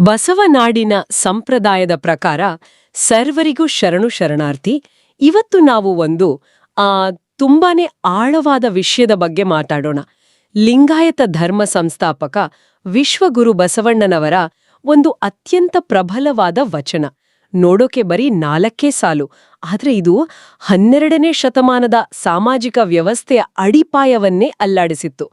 ಬಸವನಾಡಿನ ಸಂಪ್ರದಾಯದ ಪ್ರಕಾರ ಸರ್ವರಿಗೂ ಶರಣು ಶರಣಾರ್ಥಿ. ಇವತ್ತು ನಾವು ಒಂದು, ಆ, ತುಂಬಾನೇ ಆಳವಾದ ವಿಷಯದ ಬಗ್ಗೆ ಮಾತಾಡೋಣ. ಲಿಂಗಾಯತ ಧರ್ಮ ಸಂಸ್ಥಾಪಕ ವಿಶ್ವಗುರು ಬಸವಣ್ಣನವರ ಒಂದು ಅತ್ಯಂತ ಪ್ರಬಲವಾದ ವಚನ. ನೋಡೋಕೆ ಬರೀ ನಾಲ್ಕೇ ಸಾಲು, ಆದರೆ ಇದು ಹನ್ನೆರಡನೇ ಶತಮಾನದ ಸಾಮಾಜಿಕ ವ್ಯವಸ್ಥೆಯ ಅಡಿಪಾಯವನ್ನೇ ಅಲ್ಲಾಡಿಸಿತ್ತು.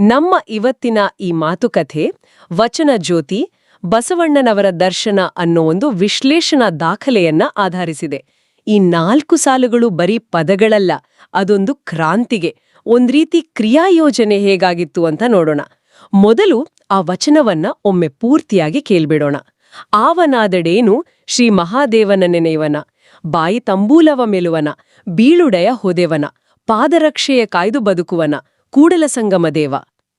ನಮ್ಮ ಇವತ್ತಿನ ಈ ಮಾತುಕತೆ ವಚನ ಜ್ಯೋತಿ ಬಸವಣ್ಣನವರ ದರ್ಶನ ಅನ್ನೋ ಒಂದು ವಿಶ್ಲೇಷಣಾ ದಾಖಲೆಯನ್ನ ಆಧರಿಸಿದೆ. ಈ ನಾಲ್ಕು ಸಾಲುಗಳು ಬರೀ ಪದಗಳಲ್ಲ, ಅದೊಂದು ಕ್ರಾಂತಿಗೆ, ಒಂದ್ ರೀತಿ ಕ್ರಿಯಾಯೋಜನೆ ಹೇಗಾಗಿತ್ತು ಅಂತ ನೋಡೋಣ. ಮೊದಲು ಆ ವಚನವನ್ನ ಒಮ್ಮೆ ಪೂರ್ತಿಯಾಗಿ ಕೇಳ್ಬಿಡೋಣ. ಆವನಾದಡೇನು ಶ್ರೀ ಮಹಾದೇವನ ನೆನೆಯವನ, ಬಾಯಿ ತಂಬೂಲವ ಮೆಲುವನ, ಬೀಳುಡೆಯ ಹೊದೆವನ, ಪಾದರಕ್ಷೆಯ ಕಾಯ್ದು ಬದುಕುವನ ಕೂಡಲ ಸಂಗಮ ದೇವ.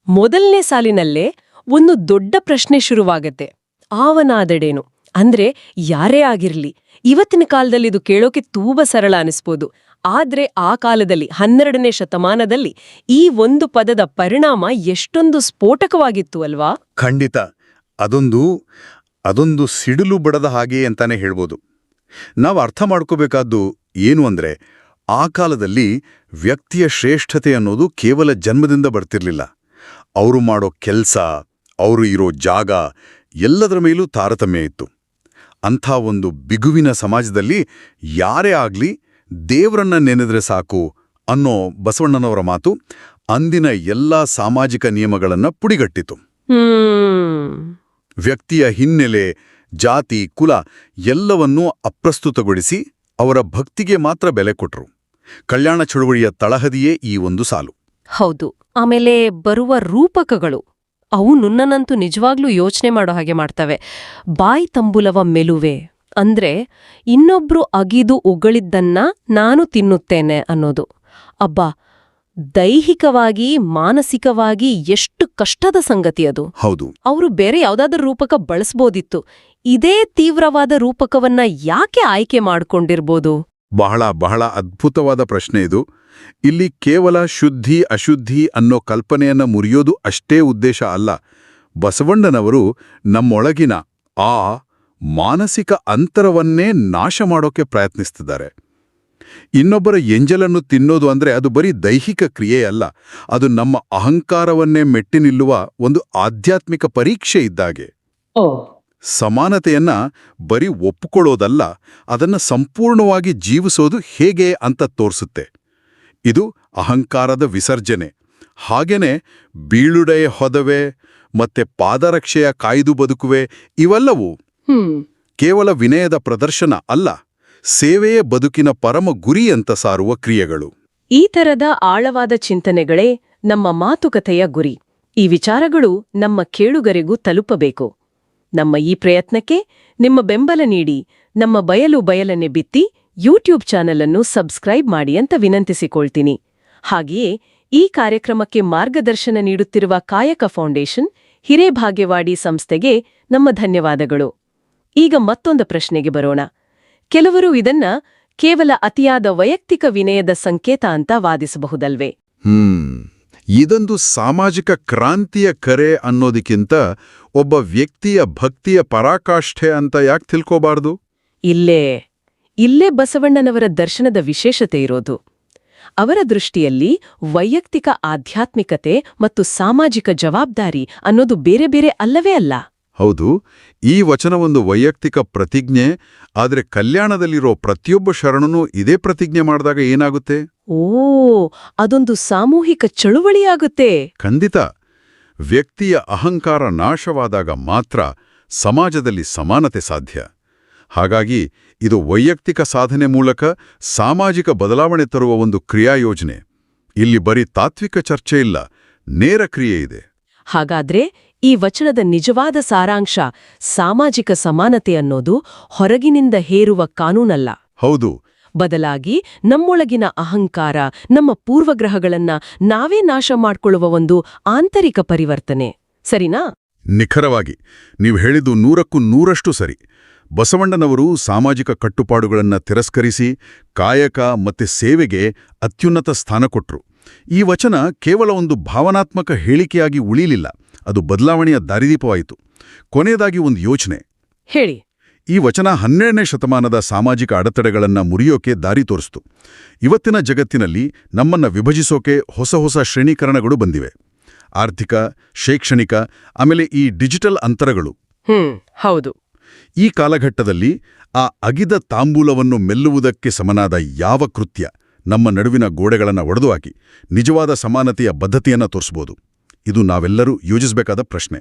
ಮೊದಲನೇ ಸಾಲಿನಲ್ಲೇ ಒಂದು ದೊಡ್ಡ ಪ್ರಶ್ನೆ ಶುರುವಾಗತ್ತೆ. ಆವನಾದಡೇನು? ಅಂದ್ರೆ ಯಾರೇ ಆಗಿರ್ಲಿ. ಇವತ್ತಿನ ಕಾಲದಲ್ಲಿ ಇದು ಕೇಳೋಕೆ ತೂಬ ಸರಳ ಅನಿಸ್ಬೋದು. ಆದ್ರೆ ಆ ಕಾಲದಲ್ಲಿ, ಹನ್ನೆರಡನೇ ಶತಮಾನದಲ್ಲಿ ಈ ಒಂದು ಪದದ ಪರಿಣಾಮ ಎಷ್ಟೊಂದು ಸ್ಫೋಟಕವಾಗಿತ್ತು ಅಲ್ವಾ? ಖಂಡಿತ. ಅದೊಂದು ಅದೊಂದು ಸಿಡಿಲು ಬಡದ ಹಾಗೆ ಅಂತಾನೆ ಹೇಳ್ಬೋದು. ನಾವು ಅರ್ಥ ಮಾಡ್ಕೋಬೇಕಾದ್ದು ಏನು ಅಂದ್ರೆ, ಆ ಕಾಲದಲ್ಲಿ ವ್ಯಕ್ತಿಯ ಶ್ರೇಷ್ಠತೆ ಅನ್ನೋದು ಕೇವಲ ಜನ್ಮದಿಂದ ಬರ್ತಿರ್ಲಿಲ್ಲ. ಅವರು ಮಾಡೋ ಕೆಲಸ ಅವರು ಇರೋ ಜಾಗ ಎಲ್ಲದರ ಮೇಲೂ ತಾರತಮ್ಯ ಇತ್ತು. ಅಂಥ ಒಂದು ಬಿಗುವಿನ ಸಮಾಜದಲ್ಲಿ ಯಾರೇ ಆಗಲಿ ದೇವರನ್ನ ನೆನೆದ್ರೆ ಸಾಕು ಅನ್ನೋ ಬಸವಣ್ಣನವರ ಮಾತು ಅಂದಿನ ಎಲ್ಲಾ ಸಾಮಾಜಿಕ ನಿಯಮಗಳನ್ನು ಪುಡಿಗಟ್ಟಿತು. ವ್ಯಕ್ತಿಯ ಹಿನ್ನೆಲೆ ಜಾತಿ ಕುಲ ಎಲ್ಲವನ್ನೂ ಅಪ್ರಸ್ತುತಗೊಳಿಸಿ ಅವರ ಭಕ್ತಿಗೆ ಮಾತ್ರ ಬೆಲೆ ಕೊಟ್ರು. ಕಲ್ಯಾಣ ಚಳುವಳಿಯ ತಳಹದಿಯೇ ಈ ಒಂದು ಸಾಲು. ಹೌದು. ಆಮೇಲೆ ಬರುವ ರೂಪಕಗಳು. ಅವು ನುನ್ನನಂತೂ ನಿಜವಾಗ್ಲೂ ಯೋಚನೆ ಮಾಡೋ ಹಾಗೆ ಮಾಡ್ತವೆ. ಬಾಯಿ ತಂಬುಲವ ಮೆಲುವೆ ಅಂದ್ರೆ ಇನ್ನೊಬ್ರು ಅಗಿದು ಉಗಳಿದ್ದನ್ನ ನಾನು ತಿನ್ನುತ್ತೇನೆ ಅನ್ನೋದು. ಅಬ್ಬಾ ದೈಹಿಕವಾಗಿ ಮಾನಸಿಕವಾಗಿ ಎಷ್ಟು ಕಷ್ಟದ ಸಂಗತಿ ಅದು. ಹೌದು. ಅವರು ಬೇರೆ ಯಾವುದಾದ್ರೂ ರೂಪಕ ಬಳಸ್ಬೋದಿತ್ತು. ಇದೇ ತೀವ್ರವಾದ ರೂಪಕವನ್ನ ಯಾಕೆ ಆಯ್ಕೆ ಮಾಡ್ಕೊಂಡಿರ್ಬೋದು? ಬಹಳ ಬಹಳ ಅದ್ಭುತವಾದ ಪ್ರಶ್ನೆ ಇದು. ಇಲ್ಲಿ ಕೇವಲ ಶುದ್ಧಿ ಅಶುದ್ಧಿ ಅನ್ನೋ ಕಲ್ಪನೆಯನ್ನ ಮುರಿಯೋದು ಅಷ್ಟೇ ಉದ್ದೇಶ ಅಲ್ಲ. ಬಸವಣ್ಣನವರು ನಮ್ಮೊಳಗಿನ ಆ ಮಾನಸಿಕ ಅಂತರವನ್ನೇ ನಾಶ ಮಾಡೋಕೆ ಪ್ರಯತ್ನಿಸ್ತಿದ್ದಾರೆ. ಇನ್ನೊಬ್ಬರ ಎಂಜಲನ್ನು ತಿನ್ನೋದು ಅಂದ್ರೆ ಅದು ಬರೀ ದೈಹಿಕ ಕ್ರಿಯೆಯಲ್ಲ ಅದು ನಮ್ಮ ಅಹಂಕಾರವನ್ನೇ ಮೆಟ್ಟಿ ನಿಲ್ಲುವ ಒಂದು ಆಧ್ಯಾತ್ಮಿಕ ಪರೀಕ್ಷೆ ಇದ್ದಾಗೆ. ಸಮಾನತೆಯನ್ನ ಬರೀ ಒಪ್ಪಿಕೊಳ್ಳೋದಲ್ಲ ಅದನ್ನ ಸಂಪೂರ್ಣವಾಗಿ ಜೀವಿಸೋದು ಹೇಗೆ ಅಂತ ತೋರಿಸುತ್ತೆ. ಇದು ಅಹಂಕಾರದ ವಿಸರ್ಜನೆ. ಹಾಗೇನೆ ಬೀಳುಡೆಯ ಹೊದವೆ ಮತ್ತೆ ಪಾದರಕ್ಷೆಯ ಕಾಯ್ದು ಬದುಕುವೆ ಇವೆಲ್ಲವೂ ಕೇವಲ ವಿನಯದ ಪ್ರದರ್ಶನ ಅಲ್ಲ ಸೇವೆಯೇ ಬದುಕಿನ ಪರಮ ಗುರಿ ಅಂತ ಸಾರುವ ಕ್ರಿಯೆಗಳು. ಈ ತರದ ಆಳವಾದ ಚಿಂತನೆಗಳೇ ನಮ್ಮ ಮಾತುಕತೆಯ ಗುರಿ. ಈ ವಿಚಾರಗಳು ನಮ್ಮ ಕೇಳುಗರಿಗೂ ತಲುಪಬೇಕು. ನಮ್ಮ ಈ ಪ್ರಯತ್ನಕ್ಕೆ ನಿಮ್ಮ ಬೆಂಬಲ ನೀಡಿ ನಮ್ಮ ಬಯಲು ಬಯಲನ್ನೇ ಬಿತ್ತಿ ಯೂಟ್ಯೂಬ್ ಚಾನೆಲ್ ಅನ್ನು ಸಬ್ಸ್ಕ್ರೈಬ್ ಮಾಡಿ ಅಂತ ವಿನಂತಿಸಿಕೊಳ್ತೀನಿ. ಹಾಗೆಯೇ ಈ ಕಾರ್ಯಕ್ರಮಕ್ಕೆ ಮಾರ್ಗದರ್ಶನ ನೀಡುತ್ತಿರುವ ಕಾಯಕ ಫೌಂಡೇಶನ್ ಹಿರೇಭಾಗ್ಯವಾಡಿ ಸಂಸ್ಥೆಗೆ ನಮ್ಮ ಧನ್ಯವಾದಗಳು. ಈಗ ಮತ್ತೊಂದು ಪ್ರಶ್ನೆಗೆ ಬರೋಣ. ಕೆಲವರು ಇದನ್ನ ಕೇವಲ ಅತಿಯಾದ ವೈಯಕ್ತಿಕ ವಿನಯದ ಸಂಕೇತ ಅಂತ ವಾದಿಸಬಹುದಲ್ವೇ? ಹ್ಮ್ ಇದೊಂದು ಸಾಮಾಜಿಕ ಕ್ರಾಂತಿಯ ಕರೆ ಅನ್ನೋದಕ್ಕಿಂತ ಒಬ್ಬ ವ್ಯಕ್ತಿಯ ಭಕ್ತಿಯ ಪರಾಕಾಷ್ಠೆ ಅಂತ ಯಾಕೆ ತಿಳ್ಕೋಬಾರ್ದು? ಇಲ್ಲೇ ಇಲ್ಲೇ ಬಸವಣ್ಣನವರ ದರ್ಶನದ ವಿಶೇಷತೆ ಇರೋದು. ಅವರ ದೃಷ್ಟಿಯಲ್ಲಿ ವೈಯಕ್ತಿಕ ಆಧ್ಯಾತ್ಮಿಕತೆ ಮತ್ತು ಸಾಮಾಜಿಕ ಜವಾಬ್ದಾರಿ ಅನ್ನೋದು ಬೇರೆ ಬೇರೆ ಅಲ್ಲವೇ ಅಲ್ಲ? ಹೌದು ಈ ವಚನ ಒಂದು ವೈಯಕ್ತಿಕ ಪ್ರತಿಜ್ಞೆ ಆದರೆ ಕಲ್ಯಾಣದಲ್ಲಿರೋ ಪ್ರತಿಯೊಬ್ಬ ಶರಣನೂ ಇದೇ ಪ್ರತಿಜ್ಞೆ ಮಾಡಿದಾಗ ಏನಾಗುತ್ತೆ? ಓ ಅದೊಂದು ಸಾಮೂಹಿಕ ಚಳುವಳಿಯಾಗುತ್ತೆ. ಖಂಡಿತ. ವ್ಯಕ್ತಿಯ ಅಹಂಕಾರ ನಾಶವಾದಾಗ ಮಾತ್ರ ಸಮಾಜದಲ್ಲಿ ಸಮಾನತೆ ಸಾಧ್ಯ. ಹಾಗಾಗಿ ಇದು ವೈಯಕ್ತಿಕ ಸಾಧನೆ ಮೂಲಕ ಸಾಮಾಜಿಕ ಬದಲಾವಣೆ ತರುವ ಒಂದು ಕ್ರಿಯಾಯೋಜನೆ. ಇಲ್ಲಿ ಬರೀ ತಾತ್ವಿಕ ಚರ್ಚೆ ಇಲ್ಲ ನೇರ ಕ್ರಿಯೆ ಇದೆ. ಹಾಗಾದ್ರೆ ಈ ವಚನದ ನಿಜವಾದ ಸಾರಾಂಶ ಸಾಮಾಜಿಕ ಸಮಾನತೆ ಅನ್ನೋದು ಹೊರಗಿನಿಂದ ಹೇರುವ ಕಾನೂನಲ್ಲ. ಹೌದು. ಬದಲಾಗಿ ನಮ್ಮೊಳಗಿನ ಅಹಂಕಾರ ನಮ್ಮ ಪೂರ್ವಗ್ರಹಗಳನ್ನ ನಾವೇ ನಾಶ ಮಾಡಿಕೊಳ್ಳುವ ಒಂದು ಆಂತರಿಕ ಪರಿವರ್ತನೆ. ಸರಿನಾ? ನಿಖರವಾಗಿ ನೀವು ಹೇಳಿದ್ದು ನೂರಕ್ಕೂ ನೂರಷ್ಟು ಸರಿ. ಬಸವಣ್ಣನವರು ಸಾಮಾಜಿಕ ಕಟ್ಟುಪಾಡುಗಳನ್ನು ತಿರಸ್ಕರಿಸಿ ಕಾಯಕ ಮತ್ತು ಸೇವೆಗೆ ಅತ್ಯುನ್ನತ ಸ್ಥಾನ ಕೊಟ್ರು. ಈ ವಚನ ಕೇವಲ ಒಂದು ಭಾವನಾತ್ಮಕ ಹೇಳಿಕೆಯಾಗಿ ಉಳಿಯಲಿಲ್ಲ ಅದು ಬದಲಾವಣೆಯ ದಾರಿದೀಪವಾಯಿತು. ಕೊನೆಯದಾಗಿ ಒಂದು ಯೋಚನೆ. ಹೇಳಿ. ಈ ವಚನ ಹನ್ನೆರಡನೇ ಶತಮಾನದ ಸಾಮಾಜಿಕ ಅಡೆತಡೆಗಳನ್ನು ಮುರಿಯೋಕೆ ದಾರಿ ತೋರಿಸ್ತು. ಇವತ್ತಿನ ಜಗತ್ತಿನಲ್ಲಿ ನಮ್ಮನ್ನ ವಿಭಜಿಸೋಕೆ ಹೊಸ ಹೊಸ ಶ್ರೇಣೀಕರಣಗಳು ಬಂದಿವೆ. ಆರ್ಥಿಕ ಶೈಕ್ಷಣಿಕ ಆಮೇಲೆ ಈ ಡಿಜಿಟಲ್ ಅಂತರಗಳು. ಹ್ಮ್ ಹೌದು. ಈ ಕಾಲಘಟ್ಟದಲ್ಲಿ ಆ ಅಗಿದ ತಾಂಬೂಲವನ್ನು ಮೆಲ್ಲುವುದಕ್ಕೆ ಸಮನಾದ ಯಾವ ಕೃತ್ಯ ನಮ್ಮ ನಡುವಿನ ಗೋಡೆಗಳನ್ನು ಒಡೆದು ಹಾಕಿ ನಿಜವಾದ ಸಮಾನತೆಯ ಬದ್ಧತೆಯನ್ನು ತೋರಿಸ್ಬೋದು. ಇದು ನಾವೆಲ್ಲರೂ ಯೋಜಿಸಬೇಕಾದ ಪ್ರಶ್ನೆ.